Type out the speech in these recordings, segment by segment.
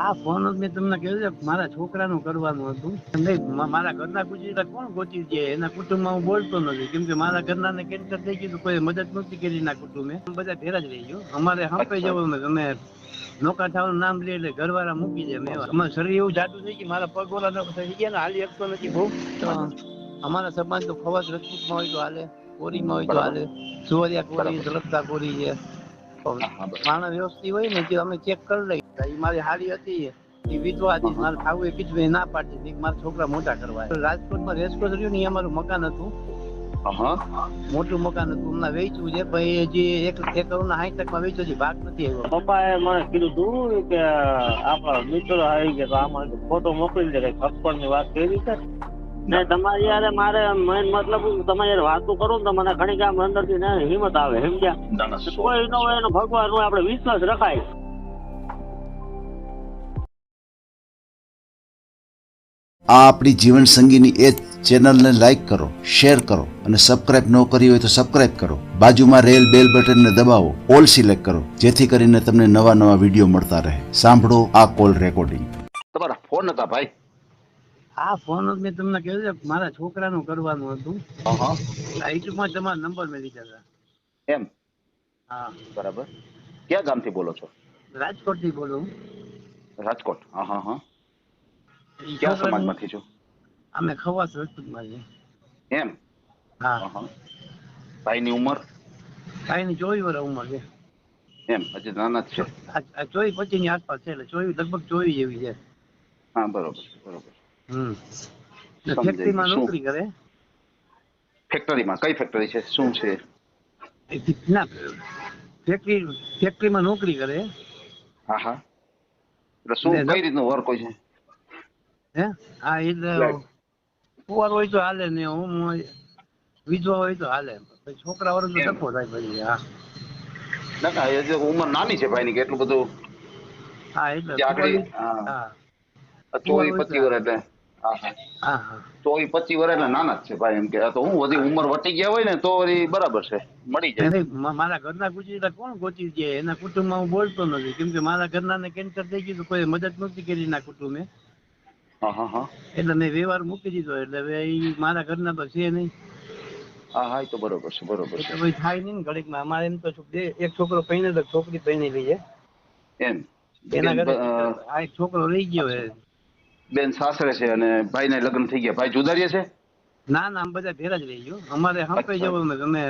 આ ફોન જ મેં તમને કહ્યું છે કે મારા છોકરાનું કરવાનું હતું. નહીં મારા ઘરના ગુજરાત કોણ ગોતી છે? એના કુટુંબમાં હું બોલતો નથી. કેમ કે મારા ઘરના ને કેન્સર થઈ ગયું કોઈ મદદ નહોતી કરી એના કુટુંબે. બધા ભેરા જ રહી ગયો. અમારે હંપાઈ જવાનું. અમે નોકા થવાનું નામ લે એટલે ઘરવાળા મૂકી દે મેં અમારું શરીર એવું જાતું થઈ કે મારા પગ ઓલા થઈ ગયા ને હાલી શકતો નથી બહુ. અમારા સમાજ તો ખવાસ રજપૂતમાં હોય તો હાલે કોરીમાં હોય તો હાલે. સુવરિયા કોરી ઝલકતા કોરી છે. માણસ વ્યવસ્થિત હોય ને જે અમે ચેક કરી લઈએ. એ મારી હારી હતી. એ વિધવા હતી મારે ખાવું એ કીધું એ ના પાડતી હતી મારા છોકરા મોટા કરવા. રાજકોટમાં રેસકોર્સ રહ્યું ને એ અમારું મકાન હતું. મોટું મકાન હતું. હમણાં વેચ્યું છે પણ એ જે એક એક કરોડ ના સાઠ ટકા વેચ્યો છે ભાગ નથી આવ્યો. પપ્પાએ મને કીધું તું કે આપણા મિત્રો આવી ગયા તો આમાં ફોટો મોકલી દે કઈ ખસપણની વાત કરી છે? ને તમારી યારે મારે મેન મતલબ તમે યાર વાતો કરો ને તો મને ઘણી કામ અંદરથી હિંમત આવે સમજ્યા? ના ના કોઈ નો હોય એનો ભગવાન આપડે આપણે વિશ્વાસ રખાય. આ આપણી જીવન સંગીની એ ચેનલને લાઈક કરો શેર કરો અને સબસ્ક્રાઇબ ન કરી હોય તો સબસ્ક્રાઇબ કરો. બાજુમાં રેલ બેલ બટનને દબાવો ઓલ સિલેક્ટ કરો જેથી કરીને તમને નવા નવા વીડિયો મળતા રહે. સાંભળો આ કોલ રેકોર્ડિંગ. તમારા ફોન હતા ભાઈ. આ ફોન જ મેં તમને કહ્યું છે કે મારા છોકરાનું કરવાનું હતું. હા તમારો તમારા નંબર મેં લીધા હતા. એમ? હા. બરાબર. ક્યાં ગામથી બોલો છો? રાજકોટથી બોલું રાજકોટ. હા હા હા ઈ ક્યાં સમાજમાંથી છો? અમે ખવાસ રાજપૂતમાં છે એમ? હા. ભાઈની ઉંમર? ભાઈ ની ચોવીસ વર્ષ ઉંમર છે. એમ હજી નાના જ છે. ચોવીસ પચીસની આસપાસ છે એટલે ચોવીસ લગભગ ચોવીસ જેવી છે. હા બરોબર બરોબર. હમ. ફેક્ટરીમાં નોકરી કરે? ફેક્ટરીમાં? કઈ ફેક્ટરી છે? શું છે? ના ફેક્ટરી ફેક્ટરીમાં નોકરી કરે. હા હા. એટલે શું? કઈ રીતનું વર્ક હોય છે? હે? હા એટલે. કુંવાર હોય તો હાલે ને હું વિધવા હોય તો હાલે. છોકરા વર્ષ. ધક્કો થાય પછી હા. ના ના એ જે ઉંમર નાની છે ભાઈ ની એટલું બધું હા એટલે જે હા. ચોવીસ પચીસ વર્ષ એટલે ચોવીસ પચીસ વર્ષ એટલે નાના જ છે ભાઈ એમ કે તો હું બધી ઉંમર વટી ગયા હોય ને તો બરાબર છે મળી જાય. મારા ઘરના ગુજરી કોણ ગોતી જાય એના કુટુંબમાં હું બોલતો નથી. કેમ કે મારા ઘરના ને કેન્સર થઈ ગયું કોઈ મદદ નથી કરી એના કુટુંબે. એટલે મેં વ્યવહાર મૂકી દીધો એટલે હવે ઈ મારા ઘરના તો છે નહીં. હા હા તો બરોબર છે બરોબર છે. ભાઈ થાય નહીં ઘડીકમાં અમારે એમ તો એક છોકરો પહેણે તો છોકરી પૈને લઈ જાય એમ? એના ઘરે આ છોકરો રહી ગયો છે. બેન સાસરે છે અને ભાઈને લગ્ન થઈ ગયા. ભાઈ જુદા રહે છે? ના ના બધા ભેરા જ રહી ગયો. અમારે હંપે નથી. અમે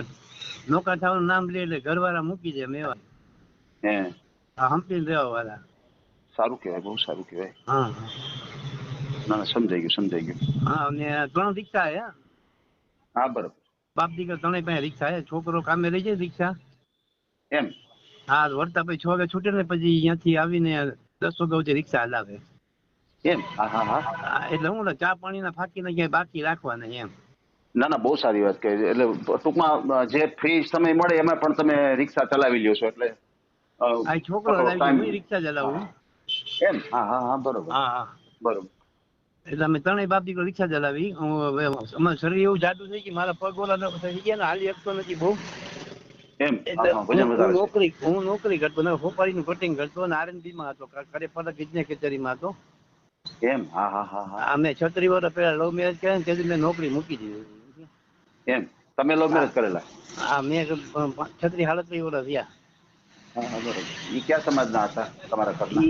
નોકા થવાનું નામ લે એટલે ઘરવાળા મૂકી દે મેવા હે. આ હંપીને રહેવા વાળા સારું કહેવાય બહુ સારું કહેવાય. હા ના ના સમજાઈ ગયું સમજાઈ ગયું. હા અને ત્રણ રિક્ષા હે? હા. બરોબર. બાપ દીકરા ત્રણેય પાસે રિક્ષા હે છોકરો કામે રહી જાય રિક્ષા? એમ? હા વળતા પછી છ વાગે છૂટે ને પછી અહીંયાથી આવીને દસ વાગે સુધી રિક્ષા હલાવે. એમ? હા હા હા. હા, એટલે હું ને ચા પાણીના ફાકીને ક્યાંય બાકી રાખવાના એમ. ના ના બહુ સારી વાત કહી એટલે ટૂંકમાં જે ફ્રી સમય મળે એમાં પણ તમે રિક્ષા ચલાવી લ્યો છો એટલે આ છોકરો રિક્ષા ચલાવું. એમ? હા હા હા બરોબર. હા હા. બરોબર. એટલે અમે ત્રણેય બાપ દીકરો રિક્ષા ચલાવી. અમારું શરીર એવું જાડું થઈ ગયું મારા પગ ઓલા થઈ ગયા ને હાલી શકતો નથી બહુ. નોકરી હું નોકરી કરતો ને હોપારીનું કટિંગ કરતો ને આરએનબી માં હતો ખરે ફરક ઇજને કચેરી માં હતો. એમ? હા હા હા હા. આ મેં છત્રી વર્ષ પહેલા લવ મેરેજ કર્યા ને તેથી મેં નોકરી મૂકી દીધી. એમ? તમે લવ મેરેજ કરેલા? હા મેં છત્રી હાલત વર્ષ થયા. ઈ કયા સમાજના હતા તમારા ઘરના?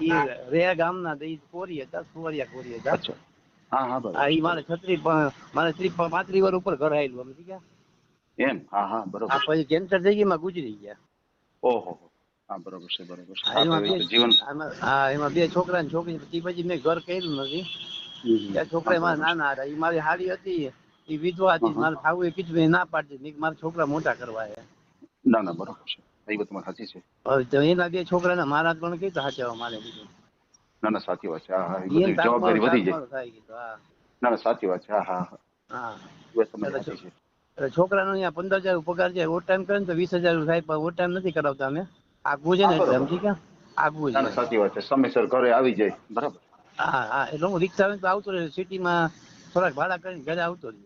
ઈ રે ગામના ઈ કોરી હતા સુવરિયા કોરી હતા. હા હા હા ઈ મારે છત્રી મારે ત્રી પાંત્રીસ વર્ષ ઉપર ઘર આવેલું સમજી ગયા એમ? હા હા બરોબર. પછી કેન્સર થઈ ગઈ માં ગુજરી ગયા. ઓહો હા. બરોબર છે બરોબર છે. એમાં બે જીવન. હા એમાં બે છોકરા ને છોકરી પછી મેં ઘર કર્યું નથી. ત્યાં છોકરા મારા નાના હતા ઈ મારી હારી હતી ઈ વિધવા હતી. મારે ખાવું એ કીધું ના પાડતી મારા છોકરા મોટા કરવા ના ના બરોબર છે. એ વાત તમારી સાચી છે. એના બે છોકરાને મારા પણ કઈ સાચવા મારે ના ના સાચી વાત છે. હા હા જવાબદારી વધી જાય. ના ના સાચી વાત છે. હા હા હા. છોકરાનો અહીંયા પંદર હજાર પગાર છે ઓવર ટાઈમ કરે ને તો વીસ હજાર થાય પણ ઓવર ટાઈમ નથી કરાવતા અમે. આગવું છે ને એટલે. સમજી ગયા આગવું છે. સાચી વાત છે. સમયસર ઘરે આવી જાય. બરાબર. હા હા એટલે હું રિક્ષા લઈને તો આવતો રહે સિટીમાં થોડાક ભાડા કરીને ઘરે આવતો રહ્યો.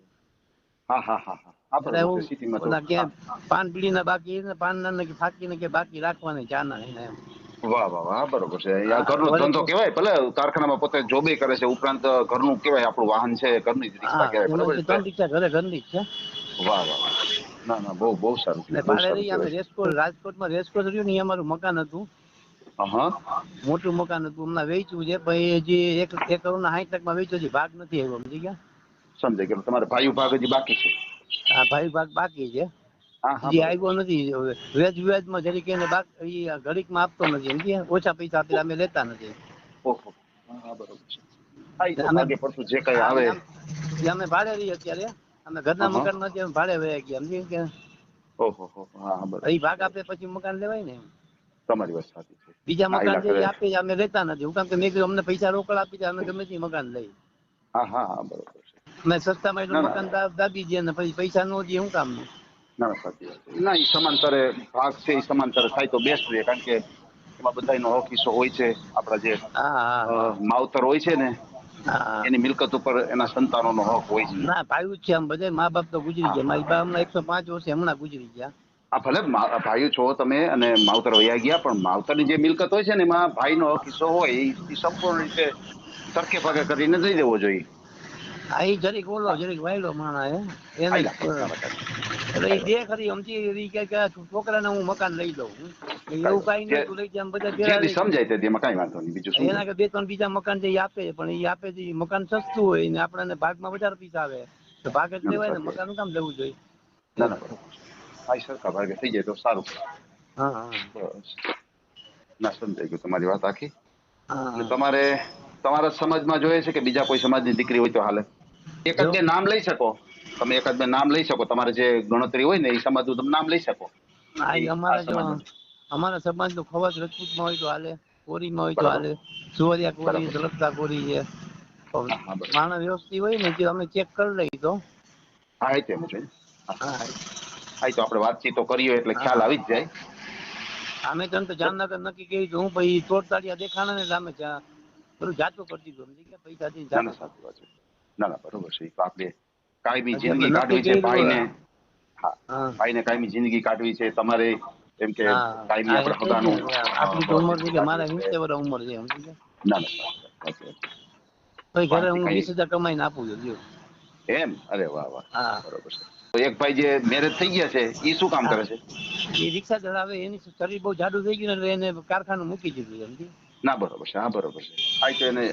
હા હા હા હા. હા હું છે સિટીમાં તો ઓલા હા, પાન પીડીના બાકી ને પાન ના ને ફાકીને કે બાકી રાખવાની ચા ના એમ. વાહ વાહ વાહ બરોબર છે. આ ઘરનો ધંધો કહેવાય ભલે કારખાનામાં પોતે જોબે કરે છે ઉપરાંત ઘરનું કહેવાય આપણું વાહન છે ઘરની જ રિક્ષા કહેવાય બરોબર ત્રણ રિક્ષા ઘરે ઘરની છે. વાહ વાહ વાહ. ના ના બહુ બહુ સારું સારું રહી અમે. રેસકોટ રાજકોટમાં રેસકોટ રહ્યું ને અમારું મકાન હતું. મોટું મકાન હતું હમણાં વેચ્યું છે પણ એ જે એક એક કરોડ ના સાઠ લાખમાં વેચ્યું છે ભાગ નથી આવ્યો સમજી ગયા? સમજાય કે તમારે ભાઈ ભાગ હજી બાકી છે. આ ભાઈ ભાગ બાકી છે. હજી આવ્યો નથી. હવે વ્યાજમાં જરીક એને બાકી ઘડીકમાં આપતો નથી. સમજી ઓછા પૈસા આપેલા અમે લેતા નથી. ઓહો. હા હા બરોબર છે. હા એ તો અમે- પડતું જે કઈ આવે. અમે ભાડે રહીએ અત્યારે. અમે ઘરના અત્યારે ભાડે વહી ગયા. સમજી કે ઓહો હો હા. હા બરોબર એ ભાગ આપે પછી મકાન લેવાય ને તમારી વાત સાચી છે. બીજા મકાન. આપે અમે લેતા નથી. હું કામ કે મેં કીધું અમને પૈસા રોકડ આપી દે અમે ગમે તે મકાન લઈ. હા બરોબર. ના, એટલું ના. મકાન દાબી દે ને પછી પૈસા નો દે શું કામનું? ના સાચી વાત ના એ સમાંતરે ભાગ છે એ સમાંતરે થાય તો બેસ્ટ રહે કારણ કે એમાં બધાનો હક હિસ્સો હોય છે આપણા જે માવતર હોય છે ને એની મિલકત ઉપર એના સંતાનોનો હક હોય છે. ના ભાઈ છે આમ બધા મા બાપ તો ગુજરી ગયા. મારી બા હમણાં એકસો પાંચ વર્ષે હમણાં ગુજરી ગયા. આ ભલે મા- ભાઈઓ છો તમે અને માવતર વયા ગયા પણ માવતરની જે મિલકત હોય છે ને એમાં ભાઈનો હક હિસ્સો હોય એ સંપૂર્ણ રીતે સરખે ભાગે કરીને દઈ દેવો જોઈએ. આ જરીક ઓલો જરીક વાયલો માણા હે એને એટલે ઈ દે ખરી ઈ કે છોકરાને હું મકાન લઈ દઉં એવું કઈ નહીં તું લઈ જાય બધા લઈ સમજાય તે એમાં કાંઈ વાંધો નહીં બીજું શું એના કે બે ત્રણ બીજા મકાન જે આપે પણ એ આપે જે મકાન સસ્તું હોય ને આપણને ભાગમાં વધારે પૈસા આવે. તો ભાગ જ લેવાય ને મકાન કામ લેવું જોઈએ? ના ના હા સરખા ભાગે થઈ જાય તો સારું. હા હા. ના સમજાઈ ગયું તમારી વાત આખી. તમારે તમારા સમાજમાં જોઈએ છે કે બીજા કોઈ સમાજની દીકરી હોય તો હાલે? એકાદ બે નામ લઈ શકો. તમે એકાદ બે નામ લઈ શકો. તમારે જે ગણતરી હોય ને એ સમાજનું તમે નામ લઈ શકો. અમારા. અમારા સમાજનું ખવાસ રજપૂતમાં હોય તો હાલે કોરીમાં હોય તો હાલે સુવરિયા કોરી બરાબર. કોરી છે. માણસ વ્યવસ્થિત હોય ને જે અમે ચેક કરી લઈ તો. હા એ તેમ છે હા તો આપણે વાતચીતો કરીએ એટલે ખ્યાલ આવી જ જાય. અમે તો તો જામનગર નક્કી કરી હું પછી તોડતાડિયા દેખાણા ને અમે જા- બધું જાતું કરી દીધું. સમજી ગયા પૈસા દઈને જાણ સાચી વાત છે. ના ના બરોબર છે આપણે કાયમી જિંદગી કાઢવી છે ભાઈને. હા. ભાઈને કાયમી જિંદગી કાઢવી છે તમારે. એમ કે કાયમી આપણે એટલે જ હગાનું ને. આપણી તો ઉંમર છે કે મારા કાઢવી વીસ છે. વર્ષ ઉંમર છે સમજી ના ના. પછી ઘરે હું વાંચી વીસ કઈ- હજાર કમાઈને આપું છું જો. એમ? અરે વાહ વાહ. બરોબર છે. તો એક ભાઈ જે મેરેજ થઈ ગયા છે એ શું કામ કરે છે? એ રિક્ષા ચલાવે એની શરીર બહુ જાડુ થઈ ગયું એટલે એને કારખાનું મૂકી દીધું સમજી? ના બરોબર છે. હા બરોબર છે. આ તો એને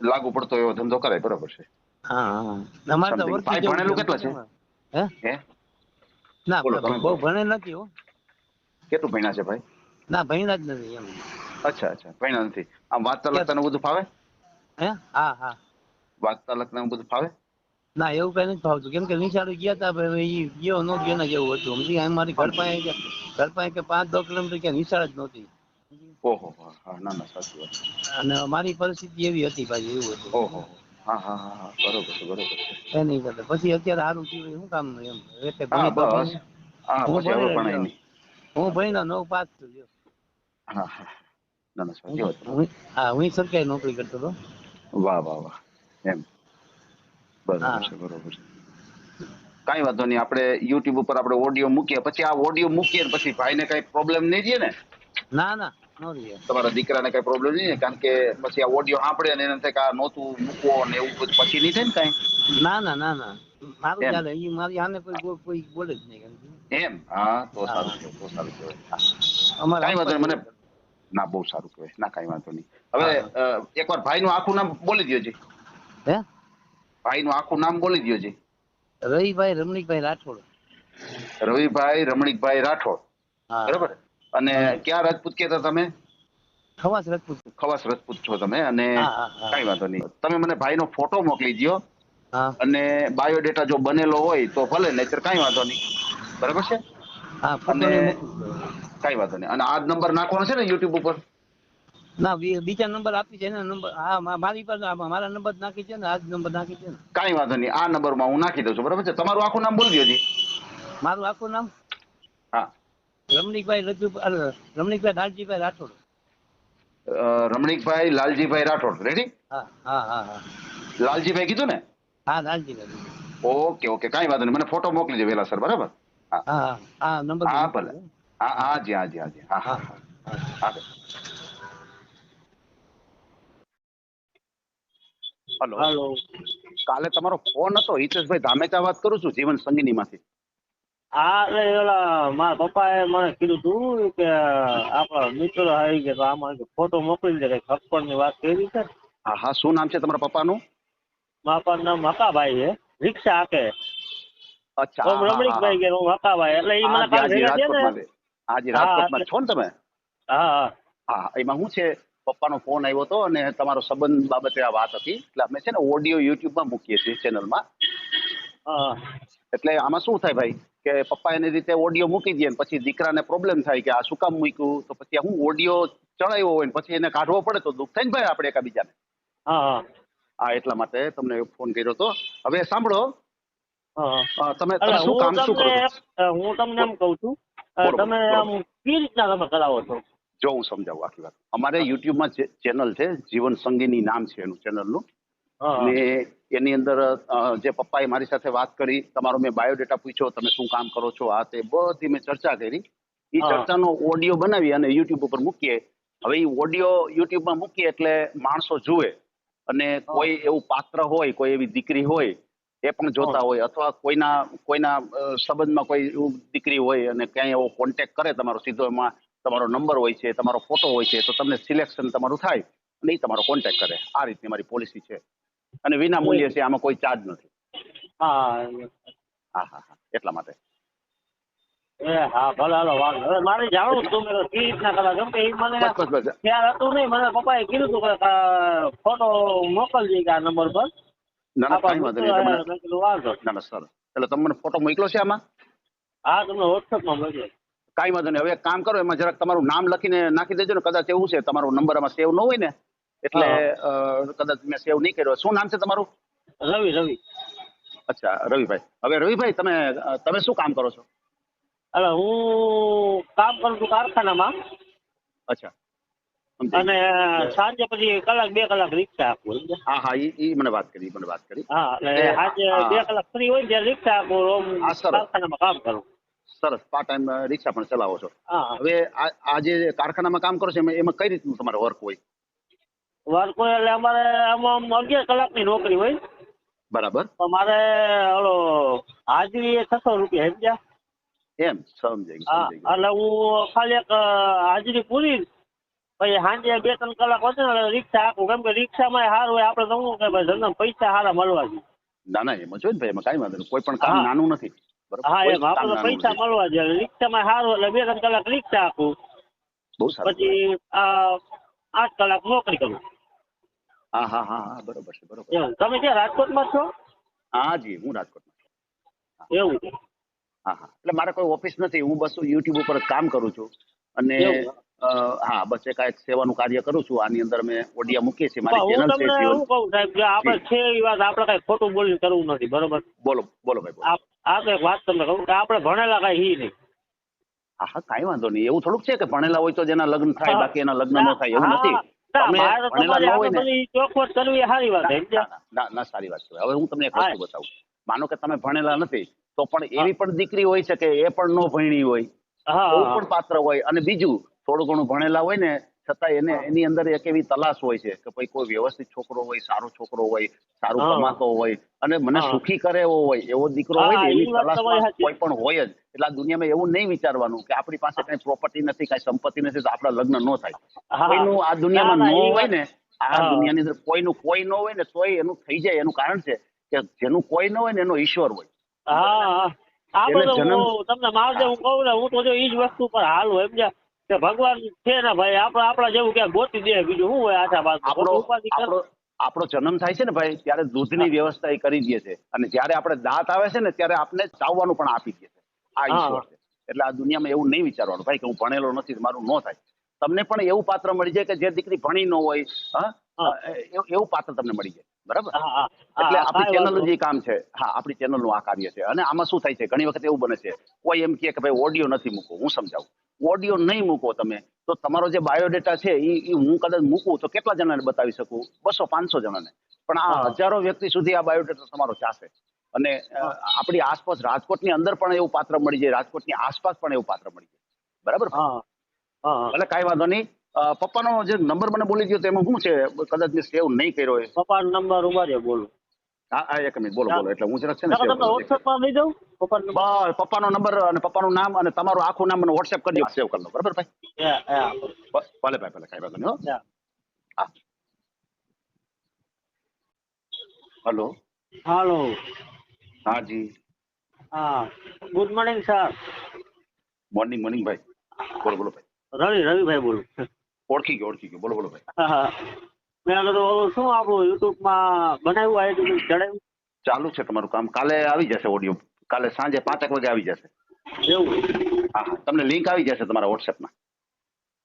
લાગુ પડતો એવો ધંધો કરે બરોબર છે. હા હા. તો સમજી ગયો. વર્કી ભાઈ ભણેલું છે, છે? હે? હે? ના બહુ ભણે નથી હો. કેટલું ભણ્યા છે ભાઈ? ના ભણ્યા જ નથી એમ. અચ્છા અચ્છા. ભણ્યા નથી. આમ વાંચતા લખતા બધું ફાવે? હે? હા હા. વાંચતા લખતા બધું ફાવે? ના એવું કઈ નથી ફાવતું. કેમ કે નિશાળે ગયા તા પણ ગયો ન ગયો ને જેવું હતું. સમજી ગયા? ઘર પાસે કે- ઘર પાસે કે પાંચ દસ કિલોમીટર ક્યાં નિશાળ જ નહોતી. ઓહો હા હા ના ના સાચી વાત. અને મારી પરિસ્થિતિ એવી હતી ભાઈ એવું હતું. ઓહો હા હા હા હા બરોબર છે બરોબર છે. એની કરતા પછી અત્યારે સારું થયું શું કામ એમ? એટલે ભણી તો બસ. ભણી. હા પછી હવે ભણાય નહીં હું ભણ્યો નવ પાસ છું હા હા. ના ના સાચી વાત હું હા હું સરકારી નોકરી કરતો હતો. વાહ વાહ વાહ. એમ. બરોબર. છે બરોબર છે. કઈ વાંધો નહીં આપણે યુટ્યુબ ઉપર આપણે ઓડિયો મૂકીએ. પછી આ ઓડિયો મૂકીએ ને પછી ભાઈને કઈ પ્રોબ્લેમ નહીં છે ને ના? ના નો. તમારા દીકરાને કઈ પ્રોબ્લેમ નહીં કારણ કે પછી આ ઓડિયો સાંભળે અને એને થાય કે આ નહોતું મૂકવો ને એવું બધું પછી નહીં થાય ને કઈ? ના ના ના ના. મારું ચાલે એ મારી આને કોઈ કોઈ બોલે જ નહીં એમ હા તો સારું તો સારું કહેવાય અમારે કઈ વાંધો મને ના બહુ સારું કહેવાય. ના કઈ વાંધો નહીં. હવે એકવાર ભાઈનું આખું નામ બોલી દ્યો જી. હે? ભાઈનું આખું નામ બોલી દ્યો જી. રવિભાઈ રમણીકભાઈ રાઠોડ. રવિભાઈ રમણીકભાઈ રાઠોડ. બરાબર? અને ક્યાં રાજપૂત કહેતા તમે? ખવાસ રાજપૂત. ખવાસ રાજપૂત છો તમે અને. કાંઈ વાંધો નહીં. તમે મને ભાઈનો ફોટો મોકલી દો અને બાયોડેટા જો બનેલો હોય તો ભલે નહીતર કઈ વાંધો નહીં. બરાબર છે? અને-. કાંઈ વાંધો નહીં. અને આ નંબર નાખવાનો છે ને યુટ્યુબ ઉપર? ના બીજા નંબર આપી છે ને નંબર હા મારી પાસે મારા નંબર નાખી છે ને આ નંબર નાખી છે ને. કાંઈ વાંધો નહીં. આ નંબરમાં હું નાખી દઉં છું. બરાબર છે? તમારું આખું નામ બોલી દ્યો જી મારું આખું નામ? હા. રમણીકભાઈ લજુભાઈ રમણીકભાઈ લાલજીભાઈ રાઠોડ. રમણીકભાઈ લાલજીભાઈ રાઠોડ. રેડી હા હા હા લાલજીભાઈ કીધું ને? હા લાલજીભાઈ ઓકે ઓકે કાંઈ વાંધો નહીં. મને ફોટો મોકલી દે વેલા સર બરાબર? હા. હા હા નંબર હા ભલે. હા હા જી હા જી હા જી. હા હા હા. હલો. હલો. કાલે તમારો ફોન હતો. હિતેશભાઈ ધામેચા વાત કરું છું જીવન સંગીની માંથી હા એટલે ઓલા મારા પપ્પાએ મને કીધું તું કે આપણા મિત્રો આવી ગયા તો આમાં ફોટો મોકલી દે કંઈકની વાત કરી છે. હા હા શું નામ છે તમારા પપ્પાનું? મારા પપ્પાનું નામ હકાભાઈ છે. રિક્ષા હાકે. અચ્છા હું હા, હા, રમણીકભાઈ કે હું હકાભાઈ એટલે એ મને હાજી, હાજી, રાજકોટમાં રાજકોટમાં છો ને તમે? હા હા. હા એમાં શું છે પપ્પાનો ફોન આવ્યો હતો અને તમારો સંબંધ બાબતે આ વાત હતી. એટલે અમે છે ને ઓડિયો યુટ્યુબમાં મૂકીએ છીએ ચેનલમાં. હા. એટલે આમાં શું થાય ભાઈ? કે પપ્પા એની રીતે ઓડિયો મૂકી દે પછી દીકરાને પ્રોબ્લેમ થાય કે આ શું કામ મૂક્યું? તો પછી હું ઓડિયો ચડાવ્યો હોય ને પછી એને કાઢવો પડે તો દુઃખ થાય ને ભાઈ આપણે એકાબીજાને. હા હા. એટલા માટે તમને ફોન કર્યો હતો હવે સાંભળો. તમે તમે શું કામ શું કરો હું તમને એમ કહું છું તમે આમ કઈ રીતના તમે કરાવો છો? જો હું સમજાવું આખી વાત. અમારે યુટ્યુબમાં ચેનલ છે જીવન સંગીની નામ છે એનું ચેનલનું અને એની અંદર જે પપ્પાએ મારી સાથે વાત કરી તમારો મેં બાયોડેટા પૂછ્યો તમે શું કામ કરો છો? આ તે બધી મેં ચર્ચા કરી. એ ચર્ચાનો ઓડિયો બનાવી અને યુટ્યુબ ઉપર મૂકીએ. હવે એ ઓડિયો યુટ્યુબમાં મૂકીએ એટલે માણસો જુએ. અને કોઈ એવું પાત્ર હોય કોઈ એવી દીકરી હોય એ પણ જોતા હોય. અથવા કોઈના કોઈના સંબંધમાં કોઈ દીકરી હોય અને ક્યાંય એવો કોન્ટેક્ટ કરે તમારો સીધો એમાં તમારો નંબર હોય છે તમારો ફોટો હોય છે તો તમને સિલેક્શન તમારું થાય અને એ તમારો કોન્ટેક્ટ કરે. આ રીતની મારી પોલિસી છે. અને વિના મૂલ્ય છે આમાં કોઈ ચાર્જ નથી. હા હા હા એટલા માટે. એ હા ભલે હાલો વાંધો હવે મારે જાણવું હતું મેં કઈ રીતના કરાવ. કેમ કે એ મને બસ બસ બસ. ખ્યાલ હતું નહીં. મને પપ્પાએ કીધું હતું કે ફોટો મોકલજે આ નંબર પર. ના ના કાંઈ વાંધો નહીં. વાંધો ના ના સર. એટલે તમને ફોટો મોકલો છે આમાં? હા તમને વોટ્સઅપમાં મોકલે. કાંઈ વાંધો નહીં. હવે એક કામ કરો એમાં જરાક તમારું નામ લખીને નાખી દેજો ને. કદાચ એવું છે તમારો નંબર આમાં સેવ ન હોય ને એટલે કદાચ મેં સેવ નહીં કર્યો. શું નામ છે તમારું? રવિ રવિ. અચ્છા રવિભાઈ. હવે રવિભાઈ તમે તમે શું કામ કરો છો? અરે હું કામ કરું છું કારખાનામાં. અચ્છા. અને સાંજે પછી કલાક બે કલાક રિક્ષા આપું હા હા ઈ ઈ મને વાત કરી મને વાત કરી. હા સાંજે બે કલાક ફ્રી હોય ત્યારે રિક્ષા આપું. કારખાનામાં કામ કરું. સરસ પાર્ટ ટાઈમ રિક્ષા પણ ચલાવો છો. હવે આ જે કારખાનામાં કામ કરો છો એમાં કઈ રીતનું તમારે વર્ક હોય? વર્ક એટલે અમારે આમાં આમ અગિયાર કલાકની નોકરી હોય. બરાબર. તો મારે ઓલો હાજરી એ છસો રૂપિયા સમજ્યા એમ સમજાઈ હા. એટલે હું ખાલી એક હાજરી પૂરી પછી સાંજે બે ત્રણ કલાક ને રિક્ષા આપું કેમ કે રિક્ષામાં સારું હોય આપણે તો શું કે ભાઈ ધંધા પૈસા સારા મળવા જોઈએ. ના ના એમાં જોઈએ ને ભાઈ એમાં કાંઈ વાંધો કોઈ પણ કામ નાનું નથી. હા એમ આપણે પૈસા મળવા જોઈએ. રિક્ષામાં સારું એટલે બે ત્રણ કલાક રિક્ષા આપું પછી આ આઠ કલાક નોકરી કરું. હા હા હા હા બરોબર છે બરોબર તમે ક્યાં રાજકોટમાં છો? હા જી હું રાજકોટમાં છું. એવું હા હા. એટલે મારે કોઈ ઓફિસ નથી હું બસ યુટ્યુબ ઉપર જ કામ કરું છું. અને હા બસ એક એક સેવાનું કાર્ય કરું છું. આની અંદર મેં ઓડિયા મૂકીએ છીએ મારી ચેનલ છે જીવન એવું કહું સાહેબ કે આપણે છે એ વાત આપણે કઈ ખોટું બોલીને કરવું નથી બરોબર? બોલો બોલો ભાઈ આ કઈ એક વાત તમને કહું કે આપણે ભણેલા કઈ હી નહીં. હા હા કાંઈ વાંધો નહીં. એવું થોડુંક છે કે ભણેલા હોય તો જેના લગ્ન થાય બાકી એના લગ્ન ન થાય એવું નથી. ચોખવટ કરવી સારી વાત ના, ના, ના, ના, સારી વાત છે. હવે હું તમને એક વસ્તુ બતાવું. માનો કે તમે ભણેલા નથી તો પણ એવી પણ દીકરી હોય છે કે એ પણ નો ભણી હોય. પણ પાત્ર હોય. અને બીજું થોડું ઘણું ભણેલા હોય ને છતાં એને એની અંદર એક એવી તલાશ હોય છે કે ભાઈ કોઈ વ્યવસ્થિત છોકરો હોય સારો છોકરો હોય સારું કમાતો હોય અને મને સુખી કરે એવો હોય એવો દીકરો હોય ને એની સાચી. કોઈ પણ હોય જ. એટલે આ દુનિયામાં એવું નહીં વિચારવાનું કે આપણી પાસે કઈ પ્રોપર્ટી નથી કઈ સંપત્તિ નથી તો આપણા લગ્ન ન થાય. કોઈનું આ દુનિયામાં ન હોય ને આ દુનિયાની અંદર કોઈનું કોઈ ન હોય ને તોય એનું થઈ જાય. એનું કારણ છે કે જેનું કોઈ ન હોય ને એનો ઈશ્વર હોય. હા. આપણે જન્મ- તમને માવજે હું કહું ને હું તો જો ઈ જ વસ્તુ પર હાલું સમજ્યા? કે ભગવાન છે ને ભાઈ આપણે આપણા જેવું ક્યાં ગોતી દે બીજું શું હોય આછા બાજુ? આપણો આપણો જન્મ થાય છે ને ભાઈ ત્યારે દૂધની વ્યવસ્થા એ કરી દે છે. અને જ્યારે આપણે દાંત આવે છે ને ત્યારે આપણે ચાવવાનું પણ આપી દે છે. આ ઈશ્વર છે. એટલે આ દુનિયામાં એવું નહીં વિચારવાનું. ભાઈ કે હું ભણેલો નથી મારું ન થાય. તમને પણ એવું પાત્ર મળી જાય કે જે દીકરી ભણી ન હોય હા? એવું પાત્ર તમને મળી જાય. બરાબર? એટલે આપણી ચેનલ જે કામ છે હા આપણી ચેનલનું આ કાર્ય છે. અને આમાં શું થાય છે? ઘણી વખત એવું બને છે કોઈ એમ કે ભાઈ ઓડિયો નથી મૂકવો. હું સમજાવું. ઓડિયો નહીં મૂકો તમે તો તમારો જે બાયોડેટા છે એ હું કદાચ મૂકું તો કેટલા જણાને બતાવી શકું? બસો પાંચસો જણાને. પણ આ હજારો વ્યક્તિ સુધી આ બાયોડેટા તમારો ચાસે. અને આપણી આસપાસ રાજકોટની અંદર પણ એવું પાત્ર મળી જાય રાજકોટની આસપાસ પણ એવું પાત્ર મળી જાય. બરાબર? ભલે કાંઈ વાંધો નહીં. પપ્પાનો જે નંબર મને બોલી ગયો તેમાં શું છે? કદાચ મેં સેવ નહીં કર્યો હોય. પપ્પાનો નંબર ઊભા બોલો. હા હા એક મિનિટ બોલો બોલો એટલે હું જરાક છે ને કરી. પપ્પાનો નંબર. પપ્પાનો નંબર અને પપ્પાનું નામ અને તમારું આખું નામ મને વોટ્સએપ દો સેવ કરી લો બરાબર ભાઈ? ભલે ભાઈ ભલે કાંઈ વાંધો નહીં. હા. હલો. હાલો. હા જી. હા. Good morning sir. Morning morning ભાઈ. બોલો બોલો ભાઈ. રવિ રવિભાઈ બોલું. ઓળખી ગયો ઓળખી ગયો. બોલો બોલો ભાઈ. હા. મેં કીધું શું આપણું યુટ્યુબમાં બનાવ્યું આઈડી ચડાવ્યું ચાલુ છે તમારું કામ. કાલે આવી જશે ઓડિયો. કાલે સાંજે પાંચેક વાગે આવી જશે. એવું? હા તમને લિંક આવી જશે તમારા વોટ્સએપમાં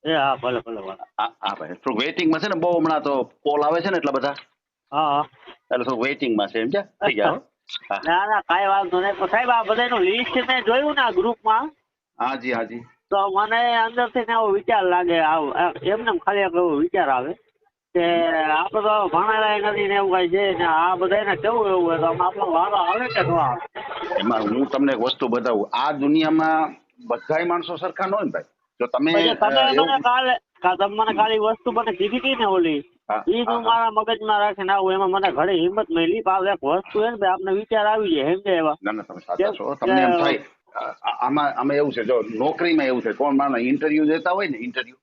એ હા ભલે ભલે ભલે. હા હા ભાઈ. થોડુંક વેઇટિંગમાં છે ને બહુ હમણાં તો કોલ આવે છે ને એટલા બધા. હા એટલે થોડુંક વેઇટિંગમાં છે એમ છે? થઈ ગયા ના ના કાંઈ વાંધો નહીં. સાહેબ આ બધાનું લિસ્ટ મેં જોયું ને આ ગ્રુપમાં હાજી હાજી. તો મને અંદરથી ને એવો વિચાર લાગે આવ એમને એમ ખાલી એક એવો વિચાર આવે કે આપણે તો ભણેલા નથી ને એવું કાંઈ છે ને આ બધાને કેવું એવું હોય તો આપણો વારો આવે કે ન આવે? એમાં હું તમને એક વસ્તુ બતાવું. આ દુનિયામાં બધાય માણસો સરખા ન હોય ને ભાઈ. જો તમે તમે મને એવું કાલે તમે મને ખાલી વસ્તુ મને કીધી હતી ને ઓલી હા, ઈ હા, હું મારા મગજમાં રાખીને આવું એમાં મને ઘણી હિંમત મળી પણ એક વસ્તુ છે ને આપને વિચાર આવી જાય સમજે એવા. ના ના તમે સાચા છો. તમને એમ થાય આમાં આમાં એવું છે જો નોકરીમાં એવું છે કોણ માણસ ઇન્ટરવ્યુ દેતા હોય ને ઇન્ટરવ્યુ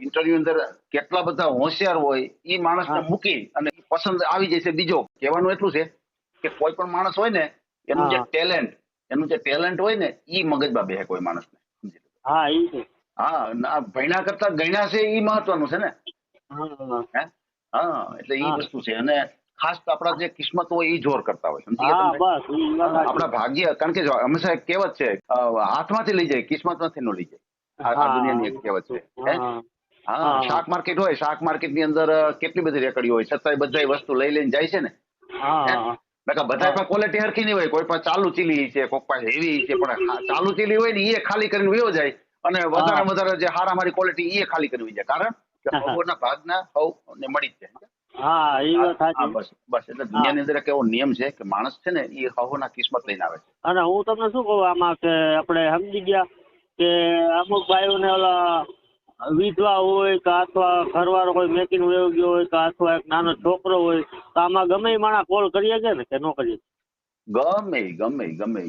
ઇન્ટરવ્યુ અંદર કેટલા બધા હોશિયાર હોય એ માણસને મૂકી અને પસંદ આવી જાય છે બીજો. કહેવાનું એટલું છે કે કોઈ પણ માણસ હોય ને એનું જે ટેલેન્ટ એનું જે ટેલેન્ટ હોય ને એ મગજમાં બેહે કોઈ માણસને. હા એ છે. હા ના, ભણ્યા કરતા ગણ્યા છે એ મહત્વનું છે ને? હા. હે? હા એટલે ઈ વસ્તુ છે. અને ખાસ તો આપણા જે કિસ્મત હોય એ જોર કરતા હોય. આપણા ભાગ્ય કારણ કે હંમેશા એક કહેવત છે હાથમાંથી લઈ જાય કિસ્મતમાંથી ન લઈ જાય. આ- દુનિયાની એક કહેવત છે. હા. શાક માર્કેટ હોય શાક માર્કેટની અંદર કેટલી બધી રેકડી હોય છતાંય બધા વસ્તુ લઈ લઈને જાય છે ને? બધા પાસે ક્વોલિટી હરખી નહીં હોય કોઈ પાસે ચાલુ ચીલી છે કોઈ પાસે હેવી છે પણ ચાલુ ચીલી હોય ને એ ખાલી કરીને વયો જાય અને વધારે વધારે જે હારા મારી ક્વોલિટી એ ખાલી કરી છે જાય. કારણ કે. બપોરના ભાગના સૌ ને મળી જ જાય. હા ઈ વાત સાચી. બસ બસ એટલે દુનિયાની અંદર એક એવો નિયમ છે કે માણસ છે ને એ હવોના કિસ્મત લઈને આવે છે. અને હું તમને શું કહું આમાં કે આપણે સમજી ગયા કે અમુક ભાઈઓને ઓલા વિધવા હોય કે અથવા ઘરવાળો કોઈ મેકિંગ વયો ગયો હોય કે અથવા એક નાનો છોકરો હોય તો આમાં ગમે એ માણસ કોલ કરીએ છે ને કે ન કરીએ ગમે ગમે ગમે.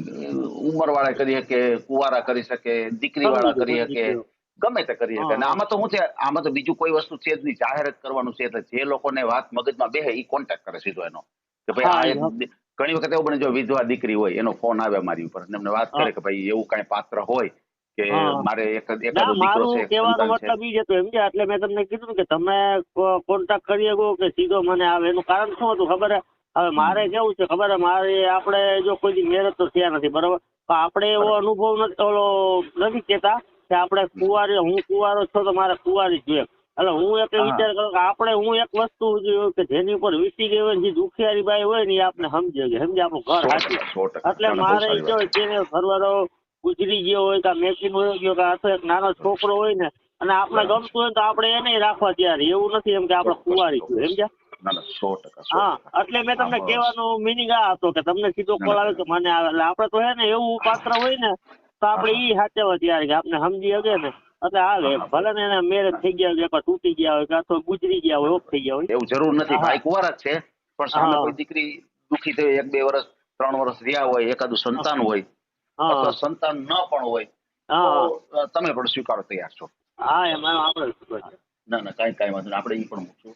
ઉંમર વાળા કરી શકે કુવારા કરી શકે દીકરી વાળા કરી શકે. ગમે તે કરી શકે અને આમાં તો શું છે? આમાં તો બીજું કોઈ વસ્તુ છે જ નહીં. જાહેરાત કરવાનું છે. એટલે જે લોકોને વાત મગજમાં બેહે એ કોન્ટેક્ટ કરે સીધો એનો. કે ભાઈ આ ઘણી વખત એવું બને જો વિધવા દીકરી હોય એનો ફોન આવે મારી ઉપર. અને એમને વાત કરે કે ભાઈ એવું કઈ પાત્ર હોય કે મારે એક એકાદો દીકરો છે કહેવાનો મતલબ એ જ હતો એમ કે એટલે મેં તમને કીધું કે તમે કોન્ટેક્ટ કરી શકો કે સીધો મને આવે. એનું કારણ શું હતું ખબર હે? હવે મારે કેવું છે ખબર હે? મારે આપણે જો કોઈ મેરેજ તો થયા નથી બરોબર? આપણે એવો અનુભવ નથી ઓલો નથી કહેતા કે આપણે કુંવારી હું કુંવારો છો તો મારે કુંવારી જોઈએ. એટલે હું એક વિચાર કરું કે આપણે હું એક વસ્તુ કે જેની ઉપર વીતી ગઈ હોય જે દુખિયારી બાઈ હોય ને એ આપણે સમજે કે સમજે આપણું ઘર હાચી. એટલે મારે જો જેને ઘરવાળો ગુજરી ગયો હોય કે મેકીન હોય ગયો કે અથવા એક નાનો છોકરો હોય ને અને આપણે ગમતું હોય તો આપણે એને રાખવા તૈયાર એવું નથી એમ કે આપણે કુંવારી. છું સમજ્યા? હા એટલે મેં તમને કહેવાનો મિનિંગ આ હતો કે તમને સીધો કોલ આવે કે મને આવે એટલે આપણે તો હે ને એવું પાત્ર હોય ને તો આપણે ઈ સાચવવા તૈયાર કે આપણે સમજી શકે ને? એટલે હાલે ભલે ને એને મેરેજ થઈ ગયા હોય કે તૂટી ગયા હોય કે અથવા ગુજરી ગયા હોય ઓફ થઈ ગયા હોય. એવું જરૂર નથી. ભાઈ કુંવારા જ છે પણ સામે કોઈ દીકરી દુખી થઈ એક બે વર્ષ ત્રણ વર્ષ રહ્યા હોય એકાદું સંતાન હોય હા. અથવા સંતાન ન પણ હોય હા. તમે પણ સ્વીકારો તૈયાર છો. હા એમાં આપણે ના ના કઈ કઈ વાંધો આપણે ઈ પણ મૂકશું.